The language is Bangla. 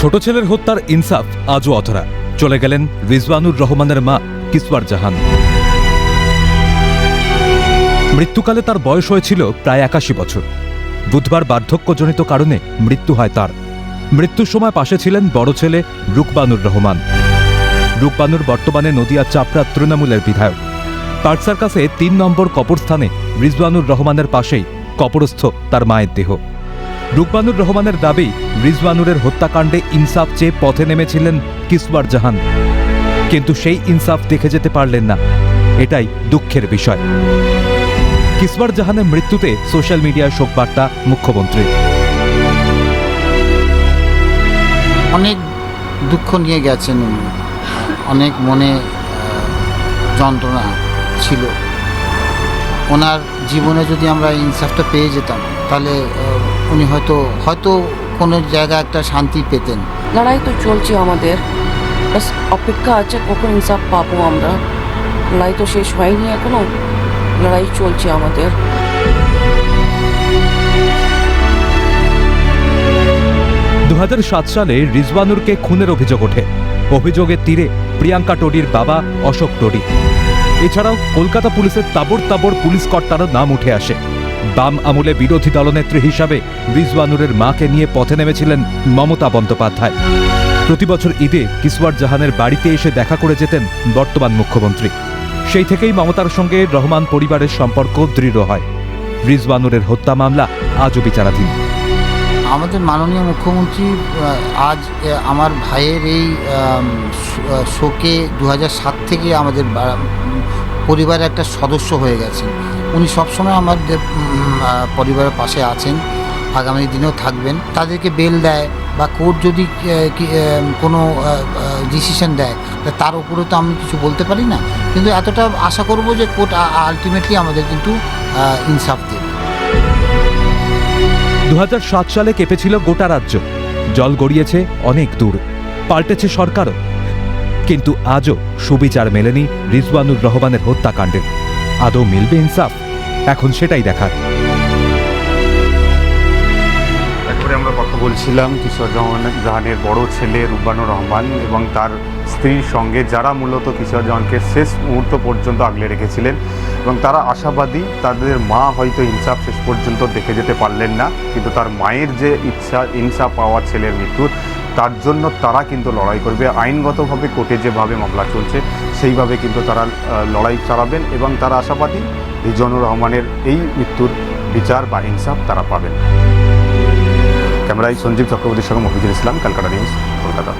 ছোট ছেলের হত্যার ইনসাফ আজও অধরা। চলে গেলেন রিজওয়ানুর রহমানের মা কিসওয়ার জাহান। মৃত্যুকালে তার বয়স হয়েছিল প্রায় একাশি বছর। বুধবার বার্ধক্যজনিত কারণে মৃত্যু হয় তার। মৃত্যুর সময় পাশে ছিলেন বড় ছেলে রুকবানুর রহমান। রুকবানুর বর্তমানে নদিয়া চাপড়া তৃণমূলের বিধায়ক। পার্ক সার্কাসে তিন নম্বর কবরস্থানে রিজওয়ানুর রহমানের পাশেই কবরস্থ তার মায়ের দেহ। রুকবানুর রহমানের দাবি, রিজওয়ানুরের হত্যাকাণ্ডে ইনসাফ চেয়ে পথে নেমেছিলেন কিসওয়ার জাহান। কিন্তু সেই ইনসাফ দেখে যেতে পারলেন না। এটাই দুঃখের বিষয়। কিসওয়ার জাহানের মৃত্যুতে সোশ্যাল মিডিয়ায় শোকবার্তা, মুখ্যমন্ত্রী। অনেক দুঃখ নিয়ে গেছেন অনেক মনে যন্ত্রণা ছিল। ওনার জীবনে যদি আমরা ইনসাফটা পেয়ে যেতাম তাহলে উনি হয়তো হয়তো কোনো জায়গায় একটা শান্তি পেতেন। লড়াই তো চলছে আমাদের। বাস অপেক্ষা আছে কখন ইনসাফ পাবো আমরা। লড়াই তো শেষ হয়নি এখনও। লড়াই চলছে আমাদের। দু সাত সালে রিজওয়ানুরকে খুনের অভিযোগ ওঠে। অভিযোগের তীরে প্রিয়াঙ্কা টোডির বাবা অশোক টোডি। এছাড়াও কলকাতা পুলিশের তাবড় তাবড় পুলিশ কর্তারও নাম উঠে আসে। বাম আমলে বিরোধী দলনেত্রী হিসাবে রিজওয়ানুরের মাকে নিয়ে পথে নেমেছিলেন মমতা বন্দ্যোপাধ্যায়। প্রতি বছর ঈদে কিসওয়ার জাহানের বাড়িতে এসে দেখা করে যেতেন বর্তমান মুখ্যমন্ত্রী। সেই থেকেই মমতার সঙ্গে রহমান পরিবারের সম্পর্ক দৃঢ় হয়। রিজওয়ানুরের হত্যা মামলা আজও বিচারাধীন। আমাদের মাননীয় মুখ্যমন্ত্রী আজ আমার ভাইয়ের এই শোকে দু থেকে আমাদের পরিবারের একটা সদস্য হয়ে গেছেন। উনি সবসময় আমাদের পরিবারের পাশে আছেন। আগামী দিনেও থাকবেন। তাদেরকে বেল দেয় বা কোর্ট যদি কোনো ডিসিশন দেয় তার উপরে তো আমি কিছু বলতে পারি না। কিন্তু এতটা আশা করব যে কোর্ট আলটিমেটলি আমাদের কিন্তু ইনসাফ দেবে। দু হাজার সাত সালে কেঁপেছিল গোটা রাজ্য। জল গড়িয়েছে অনেক দূর। পাল্টেছে সরকারও। কিন্তু আজও সুবিচার মেলেনি রিজওয়ানুর রহমানের হত্যাকাণ্ডের। আদৌ মিলবে ইনসাফ? এখন সেটাই দেখার। একেবারে আমরা কথা বলছিলাম কিশোর জাহান জাহানের বড় ছেলে রুবানুর রহমান এবং তার স্ত্রীর সঙ্গে, যারা মূলত কিশোর জাহানকে শেষ মুহূর্ত পর্যন্ত আগলে রেখেছিলেন এবং তারা আশাবাদী তাদের মা হয়তো ইনসাফ শেষ পর্যন্ত দেখে যেতে পারলেন না। কিন্তু তার মায়ের যে ইচ্ছা, ইনসাফ পাওয়া ছেলের মৃত্যুর তার জন্য তারা কিন্তু লড়াই করবে। আইনগতভাবে কোর্টে যেভাবে মামলা চলছে, সেইভাবে কিন্তু তারা লড়াই চালাবেন এবং তারা আশাবাদী রিজনুর রহমানের এই মৃত্যুর বিচার বা ইনসাফ তারা পাবেন। ক্যামেরায় সঞ্জীব চক্রবর্তীর সঙ্গে মফিজুল ইসলাম ক্যালকাটা নিউজ, কলকাতা।